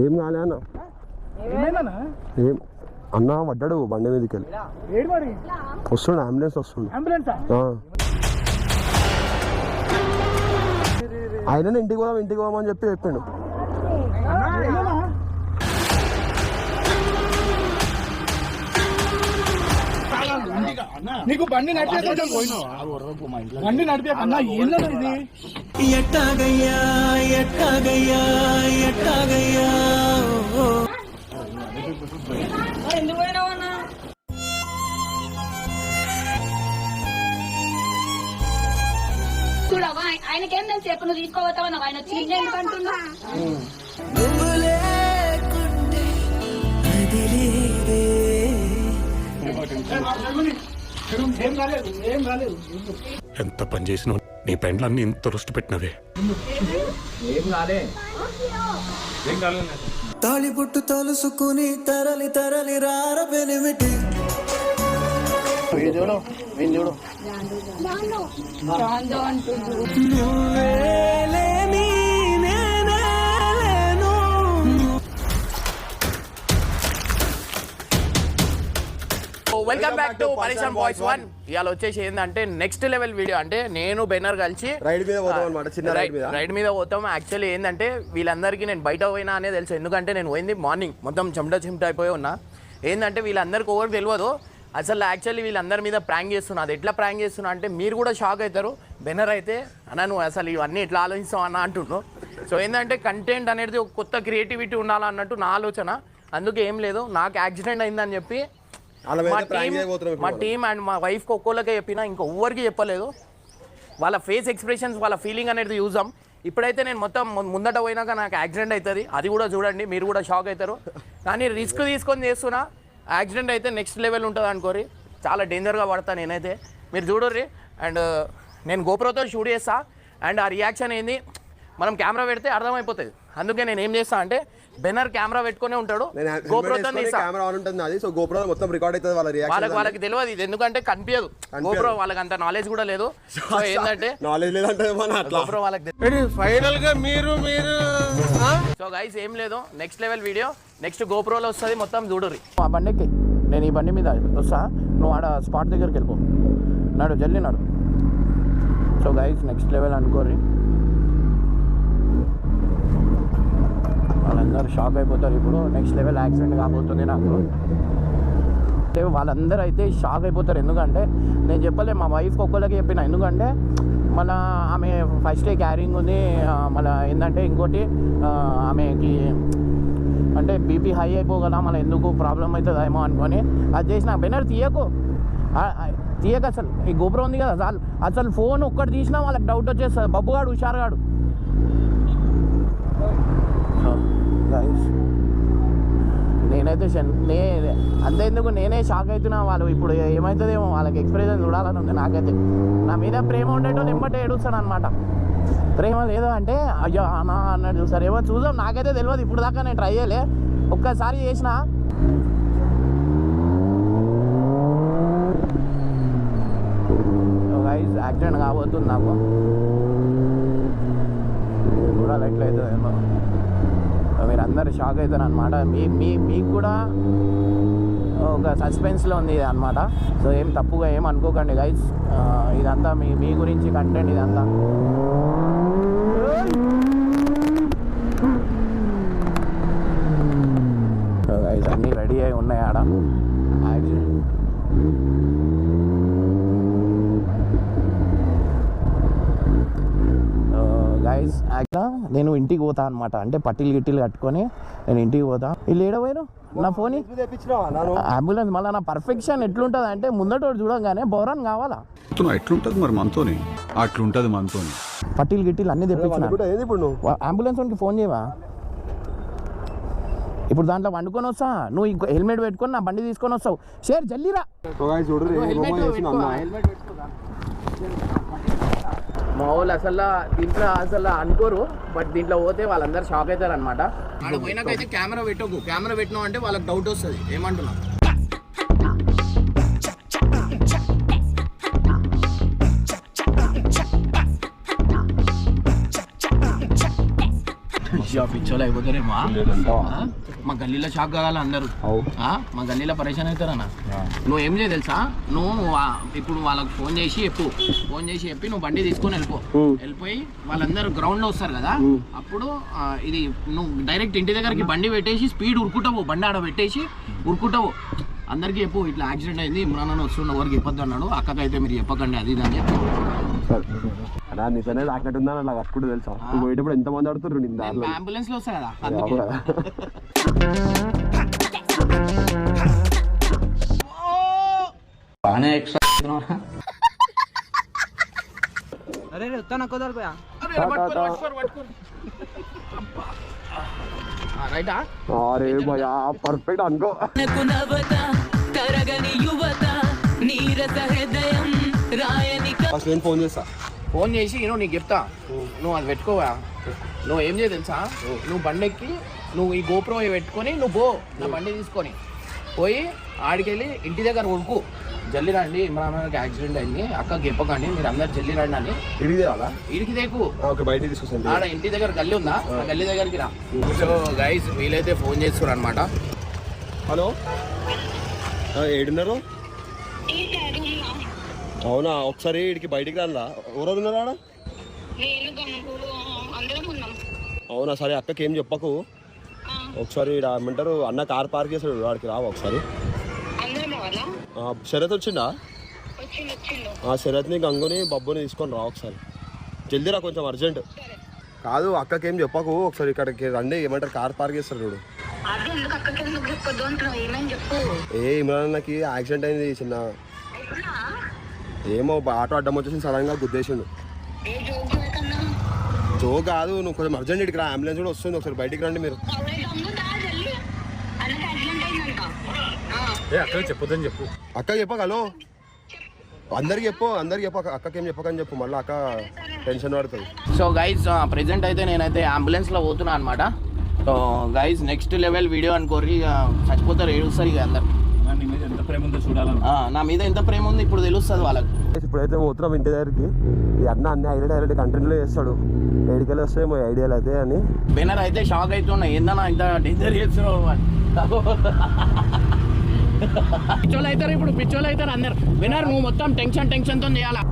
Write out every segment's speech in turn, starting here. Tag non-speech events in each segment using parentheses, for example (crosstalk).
ఏం కాలే అన్న. ఏం? అన్న పడ్డాడు బండి మీదకి వెళ్ళి వస్తుండు అంబులెన్స్ వస్తుండు. ఆయన ఇంటికి పోదాం ఇంటికి పోదామని చెప్పి చెప్పిండు. నీకు బండి నడిపే కొంచెం బండి నడిపే అన్నా ఏందన్నా ఇది? ఎట్టాగయ్యా ఎట్టాగయ్యా ఎట్టాగయ్యా చూడవా ఆయనకేం తెలుసు? ఎప్పుడు నువ్వు ఆయన వచ్చి నిన్ను ఎందుకు అంటున్నా ఎంత పని చేసినావు? నీ పెండ్లన్నీ ఇంత రుష్టి పెట్టినవే. తాళిబొట్టు తలుసుకుని తరలి తరలి రార బెనిమిటి రాందో వెల్కమ్ బ్యాక్ టు పరిశ్రమ బాయ్స్ వన్ ఇవాళ వచ్చేసి ఏంటంటే నెక్స్ట్ లెవెల్ వీడియో అంటే నేను బెన్నర్ కలిసి రైడ్ మీద పోతాం అనమాట చిన్న రైడ్ మీద. రైడ్ మీద పోతాం. యాక్చువల్లీ ఏంటంటే వీళ్ళందరికీ నేను బయట పోయినా అనే తెలుసు. ఎందుకంటే నేను పోయింది మార్నింగ్ మొత్తం చెమట చెమట అయిపోయి ఉన్నా. ఏంటంటే వీళ్ళందరికీ ఎవరు తెలియదు అసలు యాక్చువల్లీ వీళ్ళందరి మీద ప్రాంక్ చేస్తున్నా. అది ఎట్లా ప్రాంక్ చేస్తున్నా అంటే మీరు కూడా షాక్ అవుతారు. బెన్నర్ అయితే అన్న నువ్వు అసలు ఇవన్నీ ఎట్లా ఆలోచిస్తావు అన్న? అంటున్నావు సో ఏంటంటే కంటెంట్ అనేది ఒక కొత్త క్రియేటివిటీ ఉండాలన్నట్టు నా ఆలోచన. అందుకే ఏం లేదు. నాకు యాక్సిడెంట్ అయిందని చెప్పి మా టీం మా. టీం అండ్ మా వైఫ్కి ఒక్కోళ్ళకే చెప్పినా ఇంకా ఎవ్వరికి చెప్పలేదు. వాళ్ళ ఫేస్ ఎక్స్ప్రెషన్స్ వాళ్ళ ఫీలింగ్ అనేది చూసాం ఇప్పుడైతే నేను మొత్తం ముందట పోయినాక నాకు యాక్సిడెంట్ అవుతుంది అది కూడా చూడండి మీరు కూడా షాక్ అవుతారు కానీ రిస్క్ తీసుకొని చేస్తున్నా యాక్సిడెంట్ అయితే నెక్స్ట్ లెవెల్ ఉంటుంది అనుకోరి చాలా డేంజర్గా పడతా నేనైతే. మీరు చూడర్రి. అండ్ నేను గోప్రోతో షూట్ చేస్తా. అండ్ ఆ రియాక్షన్ ఏంది? మనం కెమెరా పెడితే అర్థమైపోతుంది. అందుకే నేను ఏం చేస్తా అంటే బెనర్ కెమెరా పెట్టుకునే ఉంటాడు. కెమెరా ఆన్ ఉంటుంది అది సో గోప్రో మొత్తం రికార్డ్ అవుతుంది వాళ్ళ వాళ్ళకి రియాక్షన్ వాళ్ళకి తెలియదు ఇది. ఎందుకంటే కనిపించదు. గోప్రో వాళ్ళకి అంత నాలెడ్జ్ కూడా లేదు. సో (laughs) ఏంటంటే నాలెడ్జ్ లేదంటే మన అట్లా. గోప్రో వాళ్ళకి ఫైనల్గా మీరు మీరు సో గైస్ ఏం లేదు. నెక్స్ట్ లెవెల్ వీడియో నెక్స్ట్ గోప్రోలో వస్తుంది మొత్తం చూడుర్రి ఆ బండికి నేను ఈ బండి మీద వస్తా. నువ్వు ఆడ స్పాట్ దగ్గరికి వెళ్ళిపో. నాడు జల్లి నాడు. సో గైస్ నెక్స్ట్ లెవెల్ అనుకోర్రి. వాళ్ళందరూ షాక్ అయిపోతారు ఇప్పుడు. నెక్స్ట్ లెవెల్ యాక్సిడెంట్ కాబోతుంది నాకు. అంటే వాళ్ళందరూ అయితే షాక్ అయిపోతారు. ఎందుకంటే నేను చెప్పలే మా వైఫ్ ఒక్కళ్ళకి చెప్పిన. ఎందుకంటే మళ్ళా ఆమె ఫస్ట్ డే క్యారింగ్ ఉంది. మన ఏంటంటే ఇంకోటి ఆమెకి అంటే బీపీ హై అయిపోగల మళ్ళీ ఎందుకు ప్రాబ్లం అవుతుందేమో అనుకొని. అది చేసిన బెనర్ తీయకు. తీయక అసలు. ఈ గోపురం ఉంది కదా చాలు. అసలు ఫోన్ ఒక్కటి తీసినా వాళ్ళకి డౌట్ వచ్చేస్తుంది. బబ్బుగాడు హుషారుగాడు. గైస్ నేనైతే షన్- నే అంతేందుకు నేనే షాక్ అవుతున్నా వాళ్ళు. ఇప్పుడు ఏమవుతుందేమో వాళ్ళకి ఎక్స్ప్రెషన్ చూడాలని ఉంది నాకైతే. నా మీద ప్రేమ ఉండేటోళ్ళు ఎంబటే ఏడుస్తాను అనమాట ప్రేమ లేదు అంటే అయ్యో అన్నా అన్నట్టు చూసారు. ఏమో చూద్దాం నాకైతే తెలియదు ఇప్పుడు దాకా నేను ట్రై చేయలే. ఒక్కసారి చేసిన. గైస్ యాక్సిడెంట్ కాబోతుంది నాకు. చూడాలి ఎట్లయితే మీరందరూ మీరు అందరు షాక్ అవుతారు అనమాట మీ మీ మీకు కూడా ఒక సస్పెన్స్లో ఉంది ఇది అనమాట సో ఏం తప్పుగా ఏం అనుకోకండి గైస్ ఇదంతా మీ మీ గురించి కంటెంట్ ఇదంతా. గైస్ అన్నీ రెడీ అయి ఉన్నాయి? ఆడ యాక్సిడెంట్ గైస్ నేను ఇంటికి పోతా అనమాట అంటే పట్టీలు గిట్టీలు కట్టుకొని నేను ఇంటికి పోతా. వీళ్ళు ఏడపోయారు నా ఫోన్? అంబులెన్స్ మళ్ళీ నా పర్ఫెక్షన్ ఎట్లుంటుంది అంటే ముందటోడు చూడంగానే బౌరాన్ కావాలా? ఎట్లుంటది మరి మనతోని? అట్లుంటది మనతోని. పట్టీలు గిట్టీలు అన్నీ తెప్పించిన. అంబులెన్స్ వానికి ఫోన్ చేయవా? ఇప్పుడు దాంట్లో వండుకొని వస్తా. నువ్వు ఇంకో హెల్మెట్ పెట్టుకొని నా బండి తీసుకొని వస్తావు. షేర్ జల్లీరా. మా వాళ్ళు అసలు దీంట్లో అసలు అనుకోరు బట్ దీంట్లో పోతే వాళ్ళందరూ షాక్ అవుతారు అనమాట ఆడ పోయినాకైతే కెమెరా పెట్టకు. కెమెరా పెట్టినావు అంటే వాళ్ళకి డౌట్ వస్తుంది. ఏమంటున్నా అయ్యా పిచ్చోలు అయిపోతారేమో? మా గల్లీలో షాక్ కావాలి అందరూ? మా గల్లీలో పరేషాన్ అవుతారన్న నువ్వు ఏం చేయ తెలుసా? నువ్వు ఇప్పుడు వాళ్ళకి ఫోన్ చేసి చెప్పు. ఫోన్ చేసి చెప్పి నువ్వు బండి తీసుకొని వెళ్ళిపో. వెళ్ళిపోయి వాళ్ళందరూ గ్రౌండ్లో వస్తారు కదా? అప్పుడు ఇది నువ్వు డైరెక్ట్ ఇంటి దగ్గరికి బండి పెట్టేసి స్పీడ్ ఉరుకుంటావు బండి ఆడ పెట్టేసి ఉరుకుంటావు అందరికీ చెప్పు ఇట్లా యాక్సిడెంట్ అయింది ఇమ్రాన్ అని వస్తుండే ఎవరికి చెప్పొద్దు అన్నాడు. అక్కకైతే మీరు చెప్పకండి అది ఇది అని చెప్పి. అలా నిజమే తాకినట్టుందని అలా కట్టుకుంటూ తెలుసా. నువ్వు పోయేటప్పుడు ఎంత మంది ఆడుతుర్రు నేను దారిలో అంబులెన్స్లో వస్తా కదా అందుకే. అవునా? రైటా? అరే భయా పర్ఫెక్ట్ అనుకో. నవత తరగని యువత నీరస హృదయం రాయని ఫస్ట్ నేను ఫోన్ చేస్తా. ఫోన్ చేసి నేను నీకు చెప్తా. నువ్వు అది పెట్టుకోవా? నువ్వు ఏం చేయ తెలుసా? నువ్వు బండి ఎక్కి నువ్వు ఈ గోప్రో పెట్టుకొని నువ్వు పో నా బండి తీసుకొని. పోయి ఆడికెళ్ళి ఇంటి దగ్గర ఉడుకు జల్లి రండి ఇమ్రాన్ గారికి యాక్సిడెంట్ అయింది. అక్క చెప్పకండి మీరు అందరు జల్లి రండి అని. ఇడిగి తేవాలా? ఇడికి దేకు ఓకే బయట తీసుకొస్తాను. ఆడ ఇంటి దగ్గర గల్లి ఉందా? ఆ. గల్లి దగ్గరికి రా. సో గైస్ వీలైతే ఫోన్ చేస్తున్నారు అనమాట హలో? ఆ, ఏడున్నారు? అవునా ఒకసారి ఇడికి బయటికి రాలా? ఎవరెవరు ఉన్నారు ఆడ? అవునా సరే అక్కకి ఏం చెప్పకు ఒకసారి ఈడ ఏమంటారు అన్న కార్ పార్క్ చేస్తాడు వాడికి రావా ఒకసారి? శరత్ వచ్చిండా? శరత్ని గంగుని బబ్బుని తీసుకొని రా ఒకసారి. జల్దీ రా కొంచెం అర్జెంట్. కాదు అక్కకి ఏం చెప్పకు. ఒకసారి ఇక్కడికి రండి. ఏమంటారు? కార్ పార్క్ చేస్తాడు చూడు. ఏ ఇమ్రాన్ అన్నకి యాక్సిడెంట్ అయింది చిన్న. ఏమో ఆటో అడ్డం వచ్చేసి సడన్గా గుద్దేసిండు. ఏ జోక్ కన్నా జో కాదు నువ్వు కొంచెం అర్జెంట్ ఇక్కడికి రా. అంబులెన్స్ కూడా వస్తుంది. ఒకసారి బయటికి రండి మీరు కవరే దమ్ముందా జల్లి అన్నకి యాక్సిడెంట్ అయిందంట ఆ, ఏ అక్కడ చెప్పొద్దని చెప్పు. అక్క చెప్పక హలో అందరికి చెప్పు అందరికి చెప్పు అక్క- అక్కకి ఏం చెప్పకని చెప్పు మళ్ళీ అక్క టెన్షన్ పడుతుంది. సో గైజ్ ప్రెసెంట్ అయితే నేనైతే అంబులెన్స్లో పోతున్నా అనమాట so guys next level video అనుకోరి ఇక చచ్చిపోతారు ఏడుస్తారు ఇక అందరు. నీ మీద ఎంత ప్రేమ ఉందో చూడాలని. ఆ, నా మీద ఎంత ప్రేమ ఉంది ఇప్పుడు తెలుస్తుంది వాళ్ళకి. ఇప్పుడైతే పోతున్నాం ఇంటి దగ్గరికి. ఈ అన్న అన్ని ఐడియా డైరెక్ట్ కంటెంట్లో చేస్తాడు. ఏడికెళ్ళి వస్తాయేమో ఐడియాలు అయితే అని. బెనర్ అయితే షాక్ అవుతున్నా ఏందన్నా ఇంత డేంజర్ చేస్తున్నావు అని. పిచ్చోళ్ళు అవుతారు ఇప్పుడు పిచ్చోళ్ళు అవుతారు అందరు. వినర్ నువ్వు మొత్తం టెన్షన్ టెన్షన్తో చేయాలా?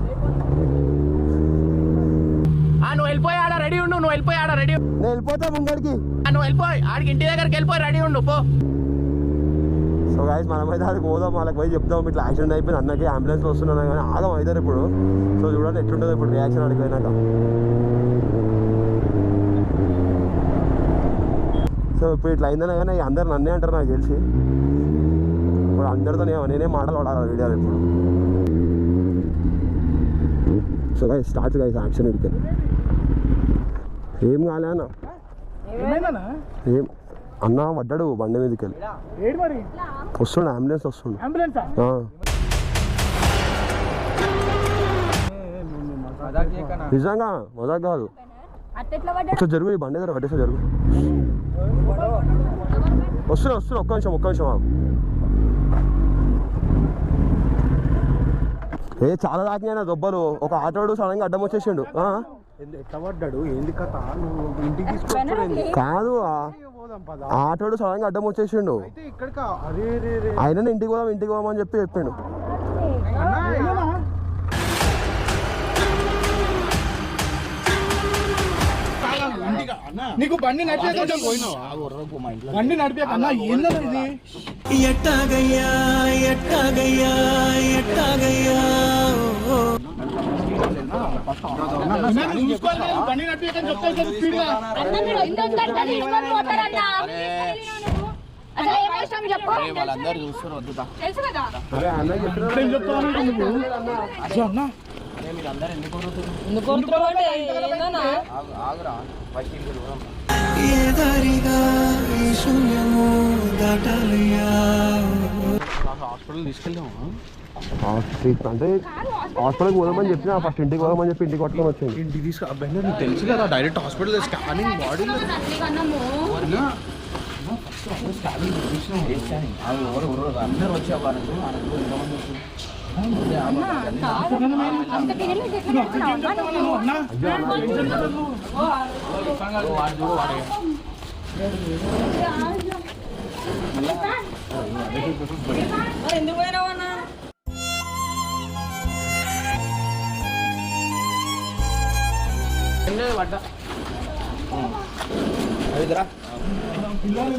నువ్వు వెళ్ళిపోయి ఆడ రెడీ ఉండు నువ్వు వెళ్ళిపోయి ఆడ రెడీ నేను వెళ్ళిపోతా ముంగడికి నువ్వు వెళ్ళిపోయి ఆడికి ఇంటి దగ్గరికి వెళ్ళిపోయి రెడీ ఉండు పో. సో గాయస్ మనమైతే ఆడికి పోదాం వాళ్ళకి పోయి చెప్దాం. ఇట్లా యాక్సిడెంట్ అయిపోయింది అన్నకి అంబులెన్స్ వస్తున్నాను కానీ ఆగం అవుతారు ఇప్పుడు. సో చూడండి ఎట్లుంటుంది ఇప్పుడు రియాక్షన్ అడిగి పోయినాక. సో ఇప్పుడు ఇట్లా అయిందనే కానీ అందరు నన్నే అంటారు నాకు తెలిసి. ఇప్పుడు అందరితో నేను మాటలు పడాలి వీడియోలు ఇప్పుడు. So guys start guys action ఇడికి ఏం కాలే అన్న? ఏం అన్న పడ్డాడు బండి మీదకి వెళ్ళి. వస్తుండు అంబులెన్స్ వస్తుండు. నిజంగా మజాక్ కాదు. ఒకసారి జరుగు బండి దగ్గర పట్టేసా జరుగు. వస్తున్నా వస్తున్నా ఒక్క నిమిషం ఒక్క నిమిషం ఏ చాలా తాకినాయి దొబ్బలు ఒక ఆటోడు సడన్గా అడ్డం వచ్చేసిండు. కాదు ఆటోడు సడన్గా అడ్డం వచ్చేసిండు. ఆయన ఇంటికి పోదాం ఇంటికి పోదాం అని చెప్పి చెప్పిండు నీకు బండి నడిపే పోయినావా బండి నడిపే కన్నా ఏందన్నా ఇది? ఎట్టాగయ్యా ఎట్టాగయ్యా ఎట్టాగయ్యా బండి నడిపే కానీ చెప్తా కదా స్పీడ్గా అన్న మీరు వాళ్ళందరూ చూస్తారు తెలుసు కదా? నువ్వు అన్నా. మీరు అందరు ఎందుకు? ఆగు, ఆగురా. ఫస్ట్ దూరం. ఓ, ఓ. హాస్పిటల్ తీసుకెళ్దామా? అంటే హాస్పిటల్కి పోదామని చెప్పిన ఫస్ట్ ఇంటికి పోదామని చెప్పి ఇంటికి పట్టుకొని వచ్చింది ఇంటికి తీసుకు అబ్బాయి నీకు తెలుసు కదా డైరెక్ట్ హాస్పిటల్ స్కానింగ్ బాడీ ఎవరు అందరూ ఆయనకు ఎంతమంది వచ్చారు? అన్నా వాడు చూడు వాడు ఏం లేదు పడ్డా అదిరా పిల్లలు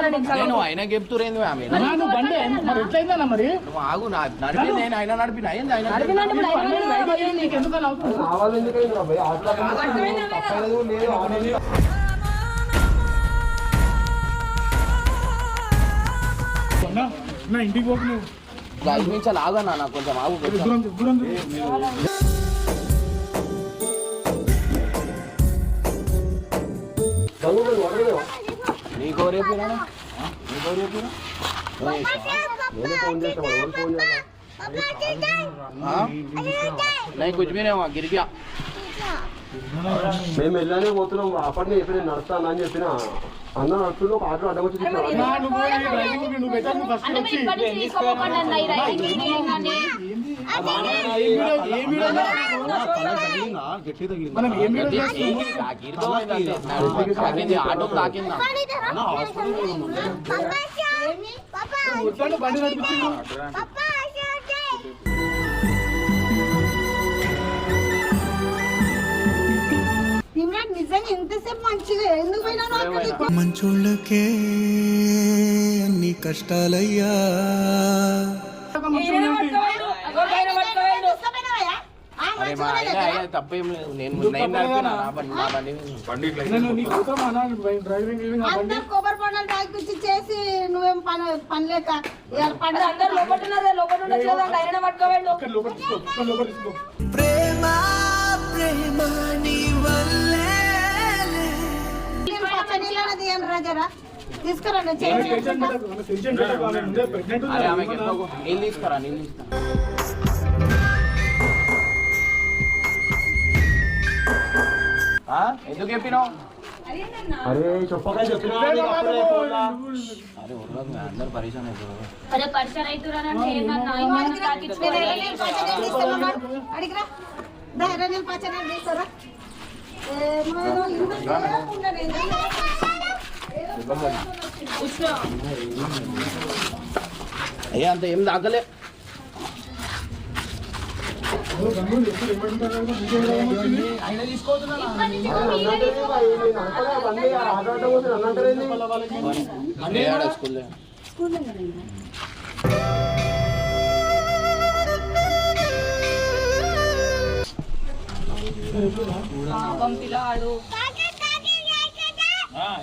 నేను ఆయన చెప్తురేంది ఆమె? నువ్వు బండి మరి ఎట్లయిందన్న మరి? నువ్వు ఆగు నా నడిపి నేను ఆయన నడిపిన అయింది ఆయన నా ఇంటికి పోకు నువ్వు. ఐదు నిమిషాలు ఆగన్నా నాకు కొంచెం ఆగు దూరం నీకో రేపు నీకో రేపు నేనే ఫోన్ చేస్తా వాడు ఎవరు ఫోన్ చేయాలా नहीं कुछ भी नहीं हुआ गिर गया మేము వెళ్ళానే పోతున్నాం. అప్పటినే చెప్పి నేను నడుస్తాను అని చెప్పిన అన్న నడుస్తుంటే ఒక ఆటో అడ్డం వచ్చి డ్రైవింగ్ నిజంగా ఎంతసేపు మంచిగా ఎందుకు అక్కడికి? మంచోళ్ళకే అన్ని కష్టాలయ్యా. తప్పేం లేదు. నేను చేసి నువ్వేం పని పని లేక ఇవాళ పండుగ అందరు లోపల ఉన్నారు లోపల ఉండొచ్చు కదా ఆయన పట్టుకోవాలి. ఇక్కడ లోపల తీసుకో ఇక్కడ లోపల తీసుకో. ప్రేమ ప్రేమ నీ వల్లే ఉంది. అరే ఆమెకి ఎందుకు నీళ్ళు తీసుకురా నీళ్ళు? ఎందుకు చెప్పినావు? అరే చెప్పగా చెప్పినా. అరే ఉర్రకు అందరు పరిచయం అవుతారు అరే పరిచయం అవుతున్నారంటే ఏమన్నా పచ్చనీళ్ళు తీసుకురా అడిగిరా? దా ఎర్రనీళ్ళు పచ్చనీళ్ళు తీసుకురా అయ్యా అంత ఏం ఆయన తీసుకోవద్దు పాపం పిల్లాడు.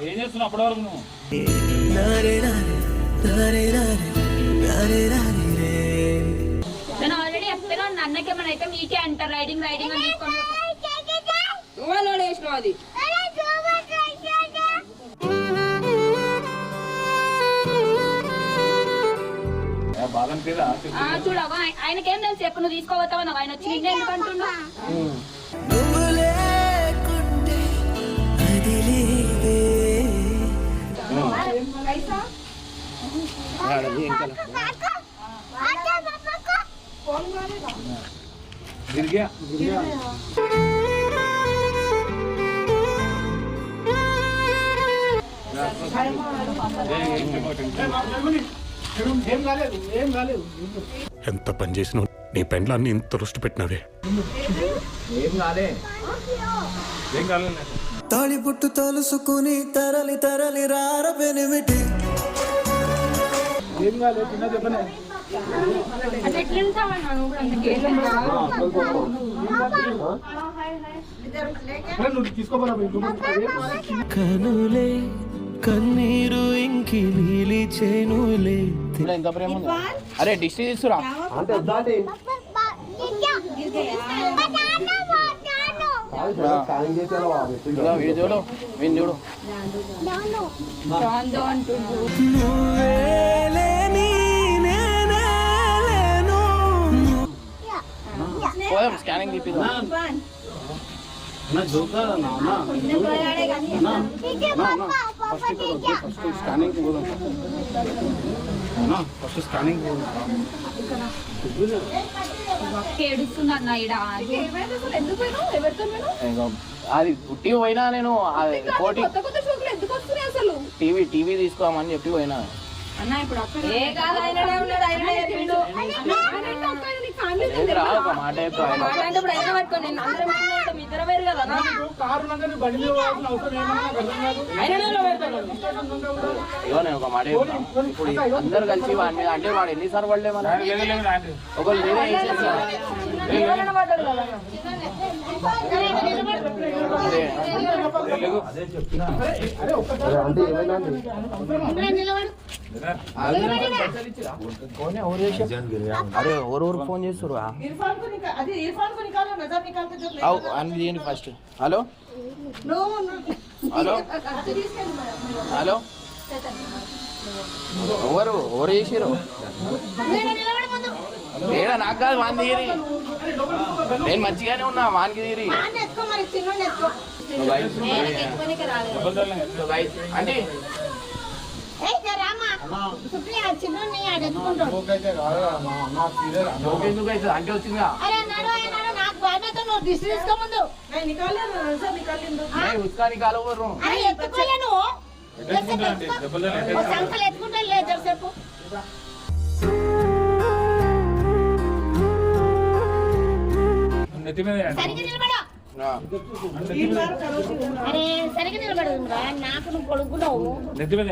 ఏం చేస్తున్నావు అప్పటి వరకు నువ్వు? నేను ఆల్రెడీ చెప్తాను అన్నకి ఏమైనా అయితే మీకే అంటారు రైడింగ్ రైడింగ్ అని తీసుకొని అది. బాధం పేద చూడగా ఆయనకేం తెలుసు ఎప్పుడు నువ్వు తీసుకోవద్దావు నాకు ఆయన వచ్చి నిన్నే ఎందుకు అంటున్నా నువ్వు లేకుంటే అది లేదే गिर गया ఏం కాలేదు ఏం కాలేదు ఎంత పని చేసినా నీ పెండ్లాన్ని ఇంత రుష్టి పెట్టినవే. తాళి పుట్టు తలుసుకుని తరలి తరలి రార పెనిమిటి. ఏం కాలేదు చిన్న చెప్పనే అట్లా ఎట్లుంటావన్నా నువ్వు కూడా అందుకే? అరే నువ్వు తీసుకోపోరా కనులే కన్నీరు ఇంకి నీలి. చేనులే అరే డిష్ తీసుకురా వీడు చూడు. వీని చూడు పోదాం స్కానింగ్ తీపిద్దాం. స్కానింగ్ పోదాం. ఫస్ట్ స్కానింగ్ అది పుట్టి పోయినా నేను కోటి టీవీ టీవీ తీసుకోమని చెప్పి పోయినా మాట చెప్పు ఆయన. మాట్లాడేటప్పుడు ఆయన పట్టుకోండి నేను అందరం మాట్లాడతాం ఇద్దరు వేరు కదా. ఇగో నేను ఒక మాట చెప్తాను ఇప్పుడు అందరు కలిసి వాడి మీద అంటే వాడు ఎన్నిసార్లు పడలే మన ఒకళ్ళు మీరే నిలబడ్డాడు కదా phone first. Hello? Hello? Hello? ఎవరు ఎవరు చేసారు లేడా నాకు కాదు వాన్ దిగిరి నేను మంచిగానే ఉన్నా వానికి తీరి. అంటే సంకలు ఎత్తుకుంటే లేదు సేపు నెత్తి మీద అరే సరిగ్గా నిలబడు నాకు నువ్వు కొడుకున్నావు. నెత్తి మీద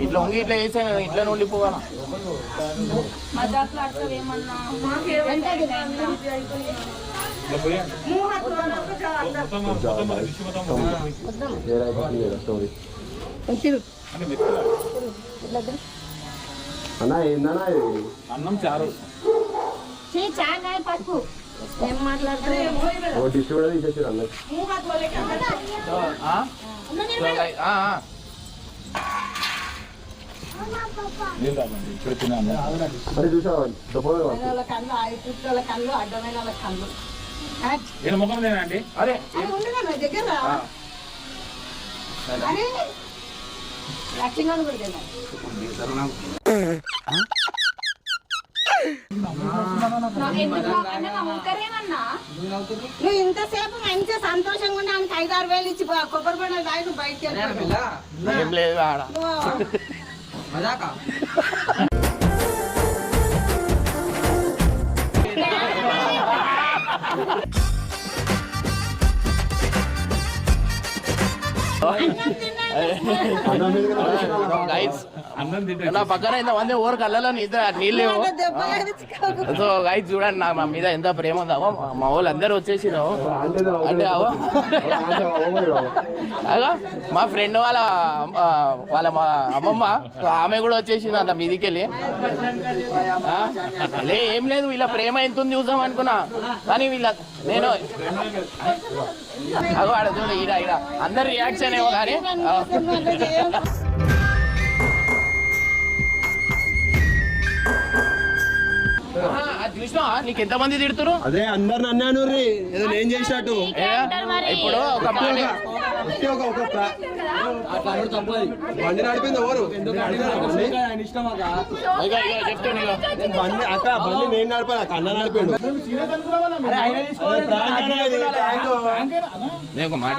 ఇట్లా ఉంగి ఇట్లా వేసాను ఇట్లా నుండి పోవాలా? మజాకులు ఆడతావేమన్నా అన్న ఏందన్నా ఇది? అన్నం చారు. పసుపు ఏం మాట్లాడుతున్నావు ఓ డిష్ కూడా తీసేసారు అన్న ఆ? సో గై- ఆ, ఆ. నీళ్ళు తాగండి ఇప్పుడు తిన్నాను. మరి కళ్ళు కళ్ళు అడ్డమైన వాళ్ళ కళ్ళు. నేను ముఖం అరే. దగ్గర అరే. కూడా నువ్వు ఇంతసేపు మంచిగా సంతోషంగా ఉన్నా ఆయనకి ఐదు ఆరు వేలు ఇచ్చి కొబ్బరి బండలు దాయి నువ్వు బయటకి వెళ్ళిపోయావు. ఏం (laughs) (laughs) నా పక్కన ఇంత మంది ఊరు కళ్ళలో నిద్ర నీళ్ళు. సో గైస్ చూడండి నా మా మీద ఎంత ప్రేమ ఉందో. అవో, మా వాళ్ళు అందరూ వచ్చేసిరు అంటే అవో అగో మా ఫ్రెండ్ వాళ్ళ వాళ్ళ మా అమ్మమ్మ ఆమె కూడా వచ్చేసింది అంత మీదికి వెళ్ళి ఆ? లే ఏం లేదు వీళ్ళ ప్రేమ ఎంత ఉంది చూద్దాం అనుకున్నా. కానీ వీళ్ళ నేను అగో ఆడ చూడు ఈడ ఈడ. అందరు రియాక్షన్ ఏమో కానీ నీకు ఎంతమంది తిడుతురు? అదే అందరు నన్ను ఏదో నేను చేసినట్టు? ఇప్పుడు ఒక బండి నడిపింది ఎవరు? బండి అక్క? బండి నేను నడిపాను అక్క అన్న నడిపాడు. నేను ఒక మాట